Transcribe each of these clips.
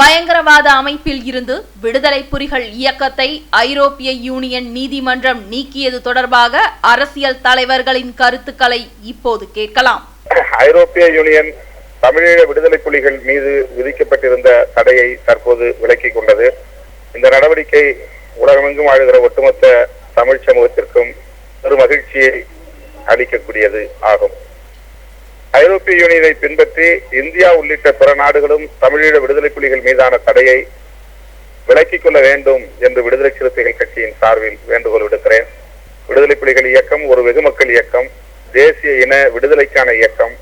பயங்கரவாத அமைப்பில் இருந்து விடுதலை புலிகள் இயக்கத்தை ஐரோப்பிய யூனியன் நீதிமன்றம் நீக்கியது தொடர்பாக அரசியல் தலைவர்களின் கருத்துக்களை இப்போது கேட்கலாம். ஐரோப்பிய யூனியன் தமிழீழ விடுதலை புலிகள் மீது விதிக்கப்பட்டிருந்த தடையை தற்போது விலக்கிக் கொண்டது. இந்த நடவடிக்கை உலகமெங்கும் வாழுகிற ஒட்டுமொத்த தமிழ் சமூகத்திற்கும் பெரும் மகிழ்ச்சியை அளிக்கக்கூடியது ஆகும். ஐரோப்பிய யூனியனை பின்பற்றி இந்தியா உள்ளிட்ட பிற நாடுகளும் தமிழீழ விடுதலை புலிகள் மீதான தடையை விலக்கிக் கொள்ள வேண்டும் என்று விடுதலை சிறுத்தைகள் கட்சியின் சார்பில் வேண்டுகோள் விடுக்கிறேன். விடுதலை புலிகள் இயக்கம் ஒரு வெகுமக்கள் இயக்கம் தேசிய இன விடுதலைக்கான இயக்கம்.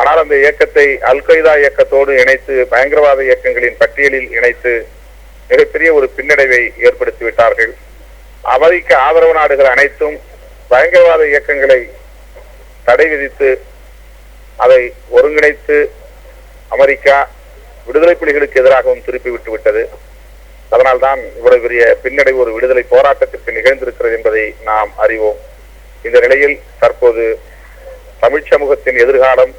ஆனால் அந்த இயக்கத்தை அல்கைதா இயக்கத்தோடு இணைத்து பயங்கரவாத இயக்கங்களின் பட்டியலில் இணைத்து மிகப்பெரிய ஒரு பின்னடைவை ஏற்படுத்திவிட்டார்கள் அமெரிக்க ஆதரவு நாடுகள் அனைத்தும் பயங்கரவாத இயக்கங்களை தடை விதித்து அதை ஒருங்கிணைத்து அமெரிக்கா விடுதலை புலிகளுக்கு எதிராகவும் திருப்பி விட்டு விட்டது அதனால்தான் இவ்வளவு பெரிய பின்னடைவு ஒரு விடுதலை போராட்டத்திற்கு நிகழ்ந்திருக்கிறது என்பதை நாம் அறிவோம். இந்த நிலையில் தற்போது தமிழ் சமூகத்தின் எதிர்காலம்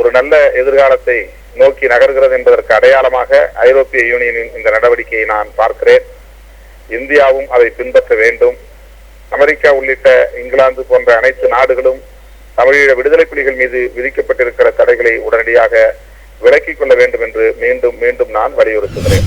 ஒரு நல்ல எதிர்காலத்தை நோக்கி நகர்கிறது என்பதற்கு அடையாளமாக ஐரோப்பிய யூனியனின் இந்த நடவடிக்கையை நான் பார்க்கிறேன். இந்தியாவும் அதை பின்பற்ற வேண்டும். அமெரிக்கா உள்ளிட்ட இங்கிலாந்து போன்ற அனைத்து நாடுகளும் தமிழீழ விடுதலை புலிகள் மீது விதிக்கப்பட்டிருக்கிற தடைகளை உடனடியாக விலக்கிக் கொள்ள வேண்டும் என்று மீண்டும் மீண்டும் நான் வலியுறுத்துகிறேன்.